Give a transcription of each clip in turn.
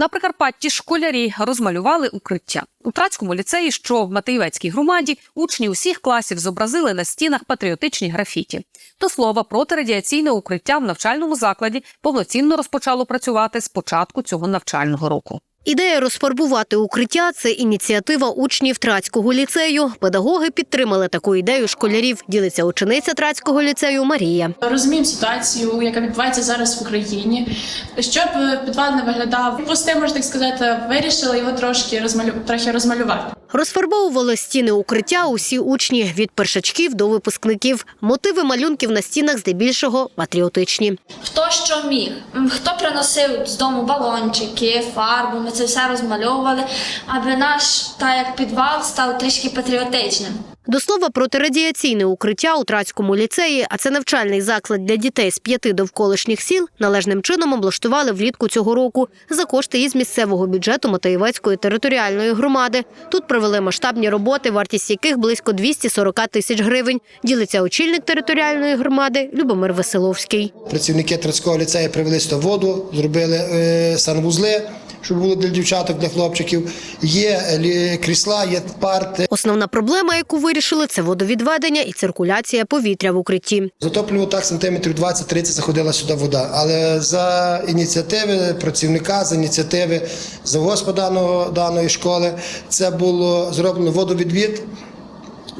На Прикарпатті школярі розмалювали укриття. У Трацькому ліцеї, що в Матеєвецькій громаді, учні усіх класів зобразили на стінах патріотичні графіті. До слова, протирадіаційне укриття в навчальному закладі повноцінно розпочало працювати з початку цього навчального року. Ідея розфарбувати укриття це ініціатива учнів Трацького ліцею. Педагоги підтримали таку ідею школярів. Ділиться учениця Трацького ліцею Марія. Розуміємо ситуацію, яка відбувається зараз в Україні. Щоб е, підвал не виглядав пустим, можна так сказати, вирішили його трошки розмалю... трохи розмалювати. Розфарбовували стіни укриття усі учні від першачків до випускників. Мотиви малюнків на стінах здебільшого патріотичні. Хто що міг, хто приносив з дому балончики, фарбу, ми це все розмальовували, аби наш та як підвал став трішки патріотичним. До слова, протирадіаційне укриття у Трацькому ліцеї, а це навчальний заклад для дітей з п'яти довколишніх сіл, належним чином облаштували влітку цього року за кошти із місцевого бюджету Матеєвецької територіальної громади. Тут провели масштабні роботи, вартість яких близько 240 тисяч гривень. Ділиться очільник територіальної громади Любомир Веселовський. Працівники Трацького ліцею привели сюди воду, зробили е, санвузли, щоб було для дівчаток, для хлопчиків. Є е, крісла, є парти. Основна проблема, яку вирішили, це водовідведення і циркуляція повітря в укритті. Затоплював так сантиметрів 20-30 заходила сюди вода. Але за ініціативи працівника, за ініціативи завгоспа даного, даної школи, це було зроблено водовідвід.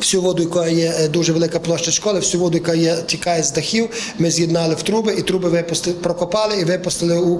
Всю воду, яка є е, дуже велика площа школи, всю воду, яка є, тікає з дахів, ми з'єднали в труби, і труби випустили, прокопали і випустили у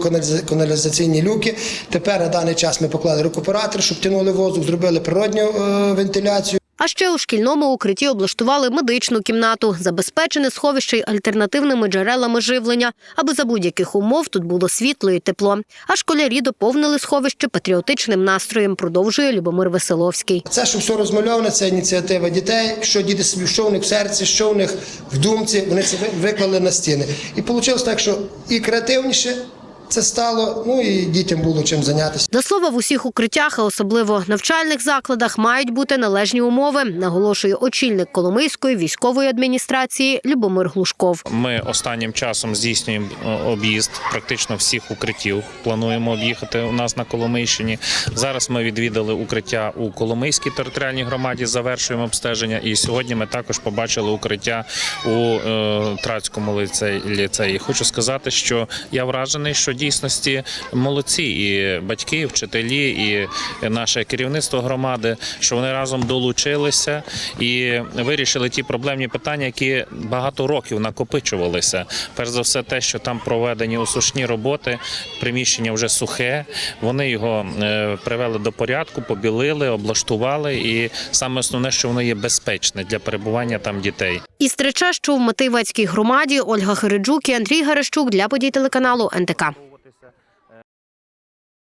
каналізаційні люки. Тепер на даний час ми поклали рекуператор, щоб тягнули воздух, зробили природню е, вентиляцію. А ще у шкільному укритті облаштували медичну кімнату, забезпечене сховище й альтернативними джерелами живлення, аби за будь-яких умов тут було світло і тепло. А школярі доповнили сховище патріотичним настроєм, продовжує Любомир Веселовський. Це що все розмальоване, це ініціатива дітей. Що діти собі, що в них в серці, що в них в думці, вони це виклали на стіни. І вийшло так, що і креативніше це стало, ну і дітям було чим зайнятися. До слова, в усіх укриттях, а особливо навчальних закладах, мають бути належні умови, наголошує очільник Коломийської військової адміністрації Любомир Глушков. Ми останнім часом здійснюємо е, об'їзд практично всіх укриттів. Плануємо об'їхати у нас на Коломийщині. Зараз ми відвідали укриття у Коломийській територіальній громаді. Завершуємо обстеження. І сьогодні ми також побачили укриття у е, Трацькому ліцеї. Хочу сказати, що я вражений, що дійсності молодці і батьки, і вчителі, і наше керівництво громади, що вони разом долучилися і вирішили ті проблемні питання, які багато років накопичувалися. Перш за все, те, що там проведені осушні роботи, приміщення вже сухе. Вони його е, привели до порядку, побілили, облаштували, і саме основне, що воно є безпечне для перебування там дітей. Із Трича, що в Матейвецькій громаді, Ольга Хириджук і Андрій Гарещук для подій телеканалу НТК.